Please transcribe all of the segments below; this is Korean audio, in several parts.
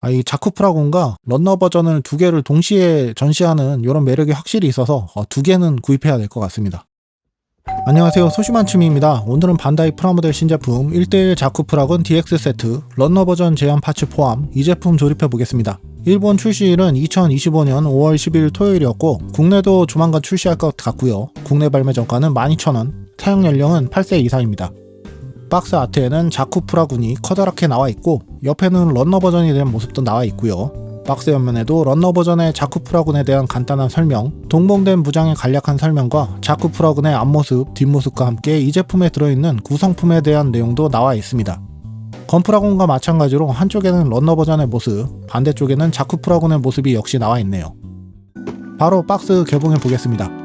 아, 이 자쿠프라곤과 런너 버전을 두 개를 동시에 전시하는 이런 매력이 확실히 있어서 어, 두 개는 구입해야 될 것 같습니다. 안녕하세요 소심한 취미입니다. 오늘은 반다이 프라모델 신제품 1대1 자쿠프라곤 DX 세트 런너 버전 제한 파츠 포함 이 제품 조립해 보겠습니다. 일본 출시일은 2025년 5월 10일 토요일이었고 국내도 조만간 출시할 것 같고요. 국내 발매 정가는 12,000원, 사용 연령은 8세 이상입니다. 박스 아트에는 자쿠프라 군이 커다랗게 나와 있고 옆에는 런너 버전이 된 모습도 나와 있고요. 박스 옆면에도 런너 버전의 자쿠프라 군에 대한 간단한 설명, 동봉된 무장의 간략한 설명과 자쿠프라 군의 앞모습, 뒷모습과 함께 이 제품에 들어있는 구성품에 대한 내용도 나와 있습니다. 건프라군과 마찬가지로 한쪽에는 런너 버전의 모습, 반대쪽에는 자쿠프라군의 모습이 역시 나와 있네요. 바로 박스 개봉해 보겠습니다.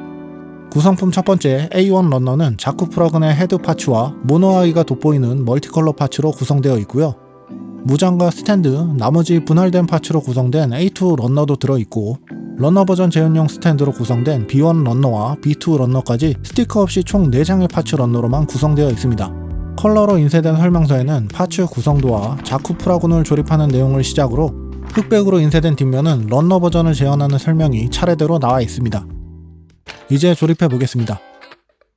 구성품 첫 번째 A1 런너는 자쿠 프라근의 헤드 파츠와 모노아이가 돋보이는 멀티컬러 파츠로 구성되어 있고요. 무장과 스탠드, 나머지 분할된 파츠로 구성된 A2 런너도 들어있고 런너 버전 재현용 스탠드로 구성된 B1 런너와 B2 런너까지 스티커 없이 총 4장의 파츠 런너로만 구성되어 있습니다. 컬러로 인쇄된 설명서에는 파츠 구성도와 자쿠 프라군을 조립하는 내용을 시작으로 흑백으로 인쇄된 뒷면은 런너 버전을 재현하는 설명이 차례대로 나와 있습니다. 이제 조립해 보겠습니다.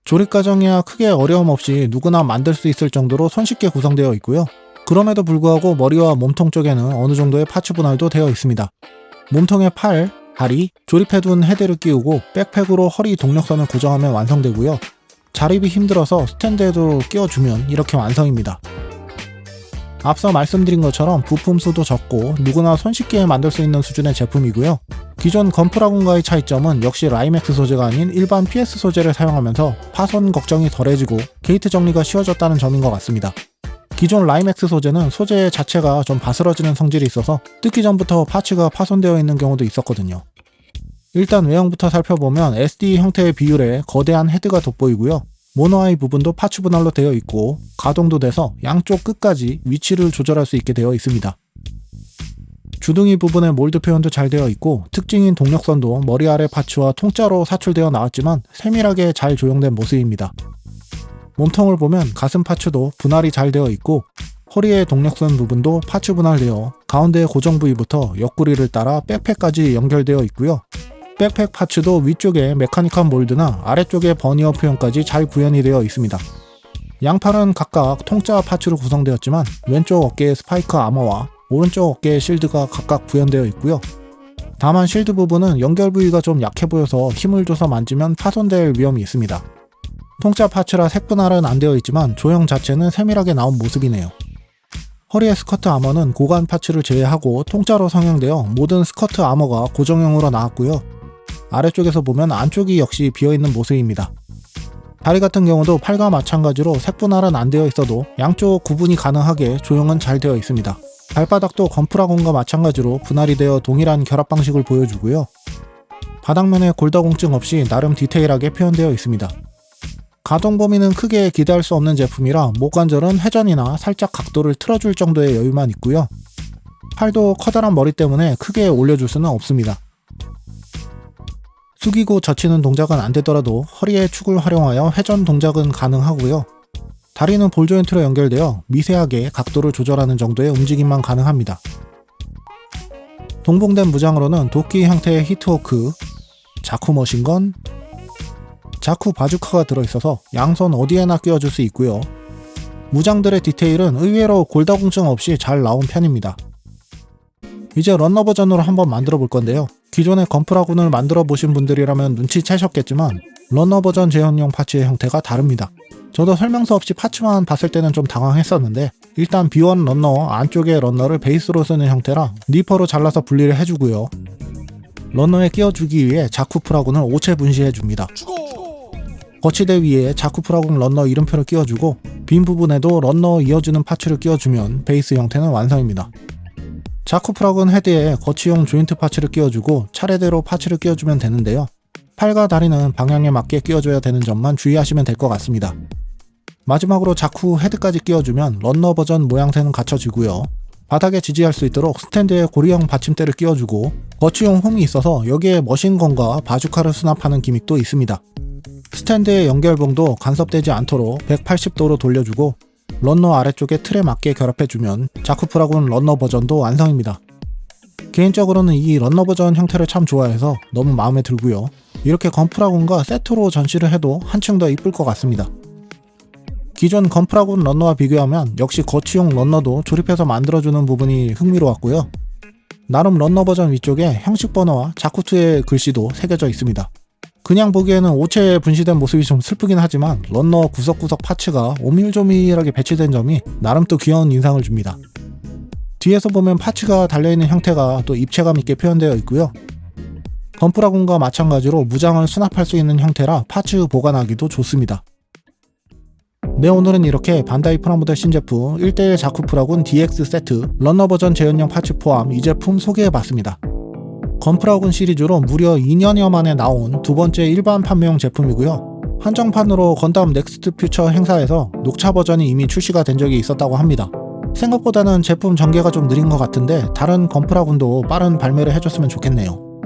조립 과정이야 크게 어려움 없이 누구나 만들 수 있을 정도로 손쉽게 구성되어 있고요. 그럼에도 불구하고 머리와 몸통 쪽에는 어느 정도의 파츠 분할도 되어 있습니다. 몸통에 팔, 다리, 조립해둔 헤드를 끼우고 백팩으로 허리 동력선을 고정하면 완성되고요. 자립이 힘들어서 스탠드에도 끼워주면 이렇게 완성입니다. 앞서 말씀드린 것처럼 부품 수도 적고 누구나 손쉽게 만들 수 있는 수준의 제품이고요. 기존 건프라군과의 차이점은 역시 라이맥스 소재가 아닌 일반 PS 소재를 사용하면서 파손 걱정이 덜해지고 게이트 정리가 쉬워졌다는 점인 것 같습니다. 기존 라이맥스 소재는 소재 자체가 좀 바스러지는 성질이 있어서 뜯기 전부터 파츠가 파손되어 있는 경우도 있었거든요. 일단 외형부터 살펴보면 SD 형태의 비율에 거대한 헤드가 돋보이고요. 모노아이 부분도 파츠 분할로 되어 있고 가동도 돼서 양쪽 끝까지 위치를 조절할 수 있게 되어 있습니다. 주둥이 부분의 몰드 표현도 잘 되어 있고 특징인 동력선도 머리 아래 파츠와 통짜로 사출되어 나왔지만 세밀하게 잘 조형된 모습입니다. 몸통을 보면 가슴 파츠도 분할이 잘 되어 있고 허리의 동력선 부분도 파츠 분할되어 가운데 고정 부위부터 옆구리를 따라 백팩까지 연결되어 있고요. 백팩 파츠도 위쪽에 메카니컬 몰드나 아래쪽에 버니어 표현까지 잘 구현이 되어 있습니다. 양팔은 각각 통짜 파츠로 구성되었지만 왼쪽 어깨에 스파이크 아머와 오른쪽 어깨에 실드가 각각 구현되어 있고요. 다만 실드 부분은 연결 부위가 좀 약해 보여서 힘을 줘서 만지면 파손될 위험이 있습니다. 통짜 파츠라 색분할은 안 되어 있지만 조형 자체는 세밀하게 나온 모습이네요. 허리의 스커트 아머는 고관 파츠를 제외하고 통짜로 성형되어 모든 스커트 아머가 고정형으로 나왔고요. 아래쪽에서 보면 안쪽이 역시 비어있는 모습입니다. 다리 같은 경우도 팔과 마찬가지로 색분할은 안 되어 있어도 양쪽 구분이 가능하게 조형은 잘 되어 있습니다. 발바닥도 건프라곤과 마찬가지로 분할이 되어 동일한 결합 방식을 보여주고요. 바닥면에 골다공증 없이 나름 디테일하게 표현되어 있습니다. 가동 범위는 크게 기대할 수 없는 제품이라 목관절은 회전이나 살짝 각도를 틀어줄 정도의 여유만 있고요. 팔도 커다란 머리 때문에 크게 올려줄 수는 없습니다. 숙이고 젖히는 동작은 안 되더라도 허리의 축을 활용하여 회전 동작은 가능하고요. 다리는 볼 조인트로 연결되어 미세하게 각도를 조절하는 정도의 움직임만 가능합니다. 동봉된 무장으로는 도끼 형태의 히트워크, 자쿠 머신건, 자쿠 바주카가 들어있어서 양손 어디에나 끼워줄 수 있고요. 무장들의 디테일은 의외로 골다공증 없이 잘 나온 편입니다. 이제 런너 버전으로 한번 만들어 볼 건데요. 기존의 건프라군을 만들어 보신 분들이라면 눈치채셨겠지만 런너 버전 재현용 파츠의 형태가 다릅니다. 저도 설명서 없이 파츠만 봤을 때는 좀 당황했었는데 일단 B1 런너 안쪽의 런너를 베이스로 쓰는 형태라 니퍼로 잘라서 분리를 해주고요. 런너에 끼워주기 위해 자쿠 프라군을 오체 분시해줍니다. 거치대 위에 자쿠 프라군 런너 이름표를 끼워주고 빈 부분에도 런너 이어주는 파츠를 끼워주면 베이스 형태는 완성입니다. 자쿠 프라군 헤드에 거치용 조인트 파츠를 끼워주고 차례대로 파츠를 끼워주면 되는데요. 팔과 다리는 방향에 맞게 끼워줘야 되는 점만 주의하시면 될 것 같습니다. 마지막으로 자쿠 헤드까지 끼워주면 런너 버전 모양새는 갖춰지고요. 바닥에 지지할 수 있도록 스탠드에 고리형 받침대를 끼워주고 거치용 홈이 있어서 여기에 머신건과 바주카를 수납하는 기믹도 있습니다. 스탠드의 연결봉도 간섭되지 않도록 180도로 돌려주고 런너 아래쪽에 틀에 맞게 결합해주면 자쿠프라군 런너 버전도 완성입니다. 개인적으로는 이 런너 버전 형태를 참 좋아해서 너무 마음에 들고요. 이렇게 건프라군과 세트로 전시를 해도 한층 더 이쁠 것 같습니다. 기존 건프라군 런너와 비교하면 역시 거치용 런너도 조립해서 만들어주는 부분이 흥미로웠고요. 나름 런너 버전 위쪽에 형식 번호와 자쿠트의 글씨도 새겨져 있습니다. 그냥 보기에는 오체에 분시된 모습이 좀 슬프긴 하지만 런너 구석구석 파츠가 오밀조밀하게 배치된 점이 나름 또 귀여운 인상을 줍니다. 뒤에서 보면 파츠가 달려있는 형태가 또 입체감 있게 표현되어 있고요. 건프라군과 마찬가지로 무장을 수납할 수 있는 형태라 파츠 보관하기도 좋습니다. 네 오늘은 이렇게 반다이 프라모델 신제품 1대1 자쿠프라군 DX 세트 런너 버전 재현용 파츠 포함 이 제품 소개해봤습니다. 건프라군 시리즈로 무려 2년여 만에 나온 두 번째 일반 판매용 제품이고요. 한정판으로 건담 넥스트 퓨처 행사에서 녹차 버전이 이미 출시가 된 적이 있었다고 합니다. 생각보다는 제품 전개가 좀 느린 것 같은데 다른 건프라군도 빠른 발매를 해줬으면 좋겠네요.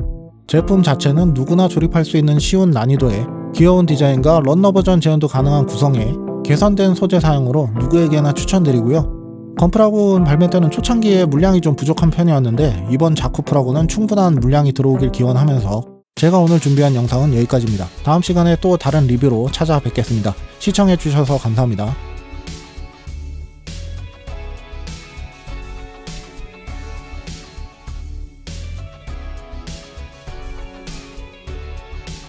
제품 자체는 누구나 조립할 수 있는 쉬운 난이도에 귀여운 디자인과 런너 버전 재현도 가능한 구성에 개선된 소재 사용으로 누구에게나 추천드리고요. 건프라군 발매 때는 초창기에 물량이 좀 부족한 편이었는데 이번 자쿠프라군은 충분한 물량이 들어오길 기원하면서 제가 오늘 준비한 영상은 여기까지입니다. 다음 시간에 또 다른 리뷰로 찾아뵙겠습니다. 시청해주셔서 감사합니다.